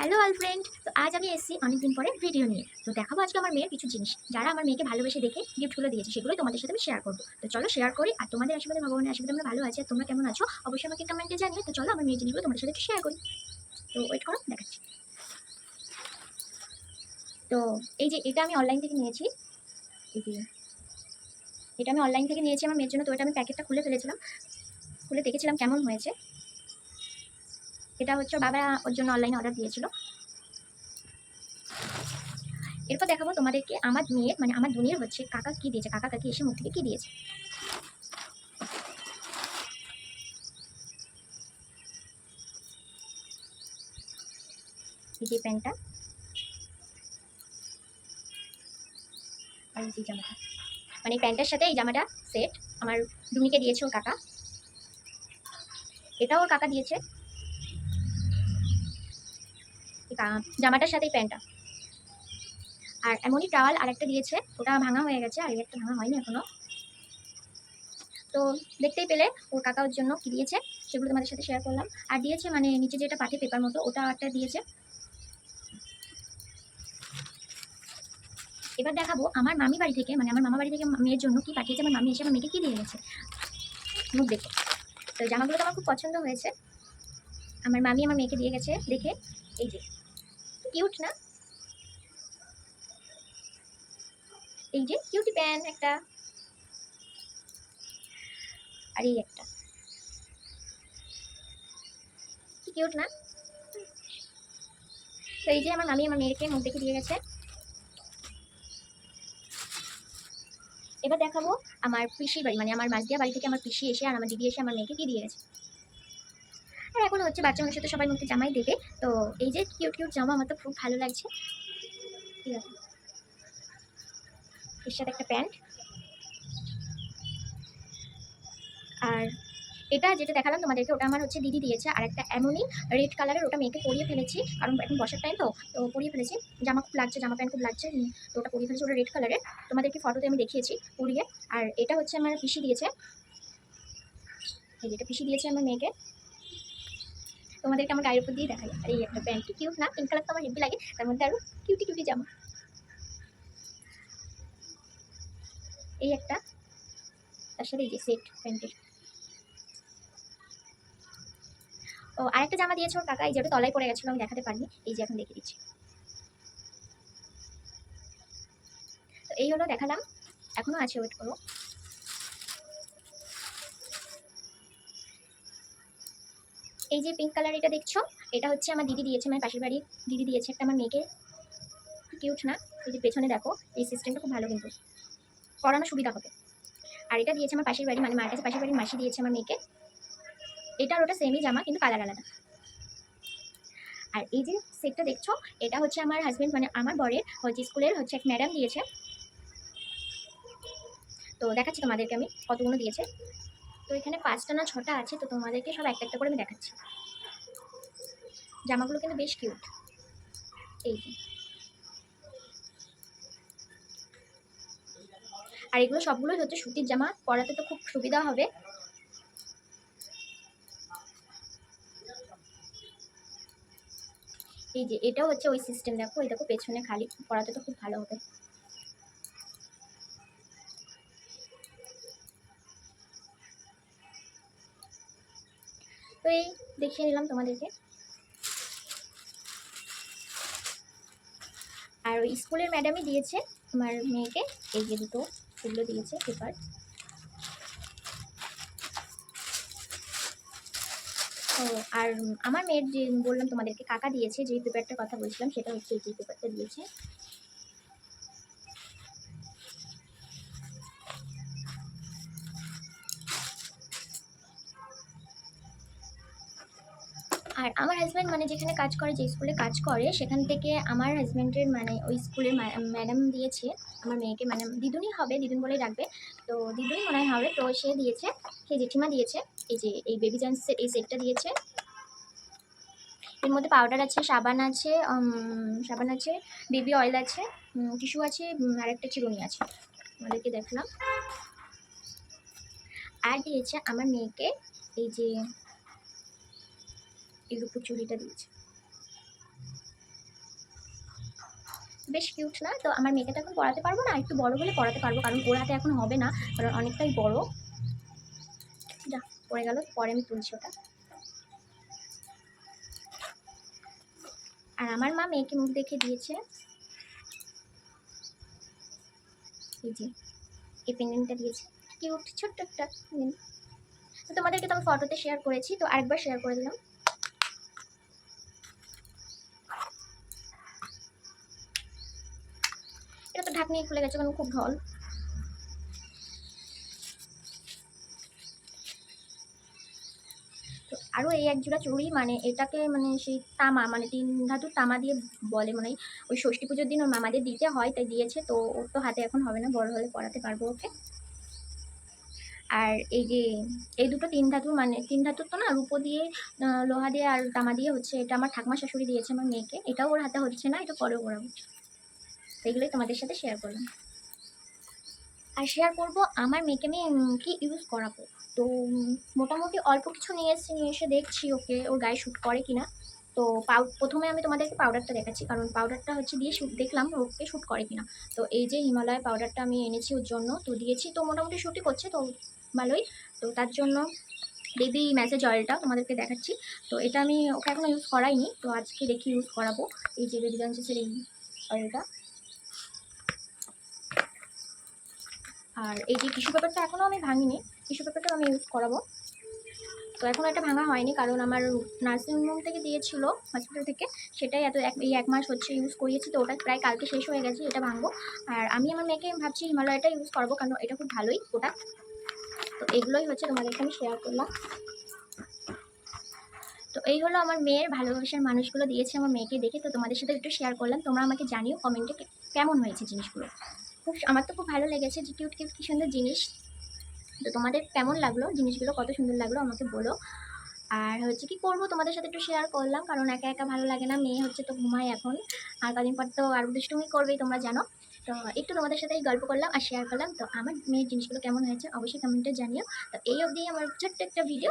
Hello all friend তো আজ আমি এসেছি অনেকদিন পরে ভিডিও নিয়ে। তো দেখাবো আজকে আমার মেয়ের কিছু জিনিস। যারা আমার মেয়েকে ভালোবেসে দেখে গিফটগুলো দিয়েছে সেগুলো তোমাদের সাথে আমি শেয়ার করব। তো চলো শেয়ার করি। আর তোমাদের আশীর্বাদে, ভগবানের আশীর্বাদে আমরা ভালো আছি। আর তোমরা কেমন আছো? অবশ্যই আমাকে কমেন্টে জানিয়ে তো চলো আমার মেয়ের জিনিসগুলো তোমাদের সাথে শেয়ার করি। তো ওয়েট করো, দেখাচ্ছি। তো এই যে এটা আমি অনলাইন থেকে নিয়েছি। এটা আমি অনলাইন থেকে নিয়েছি আমার মেয়ের জন্য। তো এটা আমি প্যাকেটটা খুলে ফেলেছিলাম। খুলে দেখেছিলাম কেমন হয়েছে। এটা হচ্ছে বাবা ওর জন্য অনলাইনে অর্ডার দিয়েছিল। এরপর দেখাবো তোমাদেরকে আমার মেয়ের মানে আমার দুনিয়ার হচ্ছে কাকা কি দিয়েছে, কাকা কাকি এসে মুখ থেকে কি দিয়েছে। যে প্যান্টটা। জামাটা। মানে এই প্যান্টের সাথে এই জামাটা সেট আমার ডুমিকে দিয়েছে ওর কাকা। এটাও ওর কাকা দিয়েছে এই কা- জামাটার সাথেই প্যান্টটা। আর এমনই টাওয়াল আরেকটা দিয়েছে, ওটা ভাঙা হয়ে গেছে, আর একটা ভাঙা হয়নি এখনও তো দেখতেই পেলে ওর কাকা ওর জন্য কী দিয়েছে, সেগুলো তোমাদের সাথে শেয়ার করলাম। আর দিয়েছে মানে নিচে যেটা পাঠে পেপার মতো, ওটা একটা দিয়েছে। এবার দেখাবো আমার মামি বাড়ি থেকে মানে আমার মামা বাড়ি থেকে মেয়ের জন্য কি পাঠিয়েছে, আমার মামি এসে আমার মেয়েকে কী দিয়ে গেছে। মুখ দেখে। তো জামাগুলো তো আমার খুব পছন্দ হয়েছে। আমার মামি আমার মেয়েকে দিয়ে গেছে, দেখে, এই যে। কিউট না? এই যে কিউটি প্যান একটা। আর এই একটা। কিউট না? তো এই যে আমার মামি আমার মেয়েকে মুখ দেখে দিয়ে গেছে। এবার দেখাবো আমার পিসির বাড়ি মানে আমার মাঝদিয়া বাড়ি থেকে আমার পিসি এসে আর আমার দিদি এসে আমার মেয়েকে কি দিয়ে গেছে। আর এখন হচ্ছে বাচ্চা মানুষের তো সবাই মুখে জামাই দেবে। তো এই যে কিউট কিউট জামা আমার তো খুব ভালো লাগছে। ঠিক আছে এর সাথে একটা প্যান্ট। আর এটা যেটা দেখালাম তোমাদেরকে, ওটা আমার হচ্ছে দিদি দিয়েছে। আর একটা এমনই রেড কালারের, ওটা মেয়েকে পরিয়ে ফেলেছি। কারণ এখন বসার টাইম তো তো পরিয়ে ফেলেছি। জামা খুব লাগছে, জামা প্যান্ট খুব লাগছে। তো ওটা পরিয়ে ফেলেছি, ওটা রেড কালারের। তোমাদেরকে ফটোতে আমি দেখিয়েছি পরিয়ে। আর এটা হচ্ছে আমার পিসি দিয়েছে। এই যেটা পিসি দিয়েছে আমার মেয়েকে। তোমাদেরকে আমার গায়ের উপর দিয়ে দেখাই। আর, এই একটা প্যান্ট কিউট না? পিঙ্ক কালার তো আমার হেভি লাগে। তার মধ্যে আরও কিউটি কিউটি জামা। এই একটা। তার সাথে এই যে সেট প্যান্টের। ও, আরেকটা জামা দিয়েছে ওর কাকা। এই যেটা তলায় পড়ে গেছিল, আমি দেখাতে পারিনি। এই যে এখন দেখে দিচ্ছি। তো এই হলো দেখালাম। এখনও আছে ওয়েট করো এই যে পিঙ্ক কালার এটা দেখছ? এটা হচ্ছে আমার দিদি দিয়েছে আমার পাশের বাড়ি দিদি দিয়েছে একটা আমার মেয়েকে। কিউট না? এই যে পেছনে দেখো, এই সিস্টেমটা খুব ভালো কিন্তু। পড়ানো সুবিধা হবে। আর এটা দিয়েছে আমার পাশের বাড়ি মানে মার কাছে পাশের বাড়ির মাসি দিয়েছে আমার মেয়েকে। এটা ওটা সেমই জামা, কিন্তু কালার আলাদা। আর এই যে সেটটা দেখছ, এটা হচ্ছে আমার হাজব্যান্ড মানে আমার বরের, হচ্ছে স্কুলের হচ্ছে এক ম্যাডাম দিয়েছে। তো দেখাচ্ছি তোমাদেরকে আমি কতগুলো দিয়েছে। তো এখানে পাঁচটা না ছটা আছে, তো তোমাদেরকে সব একটা একটা করে আমি দেখাচ্ছি। জামাগুলো কিন্তু বেশ কিউট এই আর এগুলো সবগুলোই হচ্ছে সুতির জামা, পরাতে তো খুব সুবিধা হবে। এই যে, এটাও হচ্ছে ওই সিস্টেম দেখো এই দেখো পেছনে খালি, পরাতে তো খুব ভালো হবে। দেখিয়ে নিলাম তোমাদেরকে। আর ওই স্কুলের ম্যাডামই দিয়েছে আমার মেয়েকে, এই যে দুটো সেগুলো দিয়েছে পেপার। ও আর আমার মেয়ের যে বললাম তোমাদেরকে, কাকা দিয়েছে যে পেপারটার কথা বলছিলাম, সেটা হচ্ছে এই যে পেপারটা দিয়েছে। আর আমার হাজব্যান্ড মানে যেখানে কাজ করে, যে স্কুলে কাজ করে, সেখান থেকে আমার হাজব্যান্ডের মানে ওই স্কুলের ম্যাডাম দিয়েছে, আমার মেয়েকে মানে দিদুনই হবে, দিদুন বলেই রাখবে তো দিদুনই মনে হয় হবে, তো সে দিয়েছে, সে জেঠিমা দিয়েছে, এই যে, এই বেবি জন্সের এই সেটটা দিয়েছে। এর মধ্যে পাউডার আছে, সাবান আছে সাবান আছে বেবি অয়েল আছে টিস্যু আছে আর একটা চিরুনি আছে। আমাদেরকে দেখলাম। আর দিয়েছে আমার মেয়েকে, এই যে এই রূপোর চুড়িটা দিয়েছে। বেশ কিউট না? তো আমার মেয়েকে তো এখন পড়াতে পারব না, একটু বড় হলে পড়াতে পারব, কারণ হাতে এখন হবে না, কারণ অনেকটাই বড়। যা, পড়ে গেল, পরে আমি তুলছি ওটা। আর আমার মা মেয়েকে মুখ দেখে দিয়েছে। এই যে, এই পেন্ডেন্টটা দিয়েছে। কিউট ছোট্ট একটা তোমাদেরকে তো আমি ফটোতে শেয়ার করেছি, তো আরেকবার শেয়ার করে দিলাম। এটা তো ঢাকনি খুলে গেছে কারণ খুব ঢল। তো আরও এই এক জোড়া চুড়ি মানে এটাকে মানে সেই তামা মানে তিন ধাতুর তামা দিয়ে বলে মানে ওই ষষ্ঠী পুজোর দিন ওর মামাদের দিতে হয়, তাই দিয়েছে, তো ওর তো হাতে এখন হবে না, বড় হলে পড়াতে পারব ওকে। আর এই যে, এই দুটো তিন ধাতুর মানে তিন ধাতুর তো না, রূপো দিয়ে লোহা দিয়ে আর তামা দিয়ে হচ্ছে, এটা আমার ঠাকমা শাশুড়ি দিয়েছে আমার মেয়েকে, এটাও ওর হাতে হচ্ছে না, এটা পরেও করাবো তো এগুলোই তোমাদের সাথে শেয়ার করলাম। আর শেয়ার করব আমার মেয়েকে আমি কি ইউজ করাবো। তো মোটামুটি অল্প কিছু নিয়ে এসেছি, নিয়ে এসে দেখছি ওকে, ওর গায়ে শ্যুট করে কিনা। তো, পাউ, প্রথমে আমি তোমাদেরকে পাউডারটা দেখাচ্ছি, কারণ পাউডারটা হচ্ছে দিয়ে শ্যুট দেখলাম ওকে শ্যুট করে কিনা। তো, এই যে হিমালয় পাউডারটা আমি এনেছি ওর জন্য, তো দিয়েছি, তো মোটামুটি শ্যুটই করছে, তো ভালোই। তো তার জন্য বেবি ম্যাসেজ অয়েলটা তোমাদেরকে দেখাচ্ছি। তো, এটা আমি ওকে এখনও ইউজ করাইনি, তো আজকে দেখি ইউজ করাবো। এই যে বেবি জনসেসের এই অয়েলটা আর এই যে টিস্যু পেপারটা এখনও আমি ভাঙিনি টিস্যু পেপারটাও আমি ইউজ করাবো। তো এখন এটা ভাঙা হয়নি, কারণ আমার নার্সিং হোম থেকে দিয়েছিল হসপিটাল থেকে। সেটাই এত এক, এই এক মাস হচ্ছে ইউজ করিয়েছি, তো ওটা প্রায় কালকে শেষ হয়ে গেছে, এটা ভাঙবো। আর আমি আমার মেয়েকে ভাবছি হিমালয়টা ইউজ করব, কারণ এটা খুব ভালোই ওটা। তো এগুলোই হচ্ছে তোমাদেরকে আমি শেয়ার করলাম। তো এই হলো আমার মেয়ের ভালোবাসার মানুষগুলো দিয়েছে আমার মেয়েকে দেখে, তো তোমাদের সাথে একটু শেয়ার করলাম। তোমরা আমাকে জানিও কমেন্টে কেমন হয়েছে জিনিসগুলো? খুব আমার তো খুব ভালো লেগেছে যে কিউট কিউট কি সুন্দর জিনিস। তো তোমাদের কেমন লাগল? জিনিসগুলো কত সুন্দর লাগল আমাকে বলো। আর হচ্ছে কি করব? তোমাদের সাথে একটু শেয়ার করলাম, কারণ একা একা ভালো লাগে না, মেয়ে হচ্ছে তো ঘুমায় এখন। আর কদিন পর তো আর দুষ্টুমি করবেই, তোমরা জানো। তো একটু তোমাদের সাথে এই গল্প করলাম আর শেয়ার করলাম। তো আমার মেয়ের জিনিসগুলো কেমন হয়েছে অবশ্যই কমেন্টে জানিও। তো এই অবধি আমার ছোট্ট একটা ভিডিও